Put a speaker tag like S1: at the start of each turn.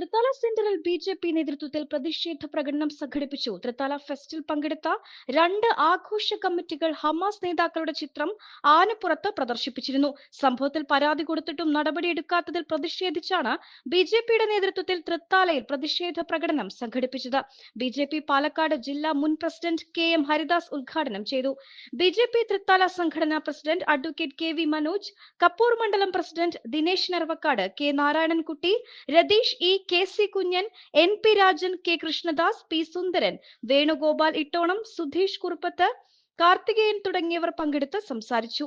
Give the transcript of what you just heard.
S1: തൃത്താല സെന്ററിൽ B J P നേതൃത്വത്തിൽ പ്രതിഷേധ പ്രകടനം സംഘടിപ്പിച്ചു. തൃത്താല ഫെസ്റ്റിൽ പങ്കെടുത്ത രണ്ട് ആഘോഷ കമ്മിറ്റികൾ ഹമാസ് നേതാക്കളുടെ ചിത്രം ആനപ്പുറത്ത് പ്രദർശിപ്പിച്ചിരുന്നു. സംഭവത്തിൽ പരാതി കൊടുത്തിട്ടും നടപടിയെടുക്കാത്തതിൽ പ്രതിഷേധിച്ചാണ് ബി ജെ പിയുടെ നേതൃത്വത്തിൽ തൃത്താലയിൽ പ്രതിഷേധ പ്രകടനം സംഘടിപ്പിച്ചത്. ബി ജെ പി പാലക്കാട് ജില്ലാ മുൻ പ്രസിഡന്റ് കെ എം ഹരിദാസ് ഉദ്ഘാടനം ചെയ്തു. ബി ജെ പി തൃത്താല സംഘടനാ president advocate K V Manoj Kappur മണ്ഡലം president Dinesh Narvakkad K Narayanankutty Ratheesh E K C Kunjan N P Rajan K. Krishnadas P. Sundaran Venugopal Ittonam Sudheesh Kuruppath Karthikeyan തുടങ്ങിയവർ പങ്കെടുത്ത് സംസാരിച്ചു.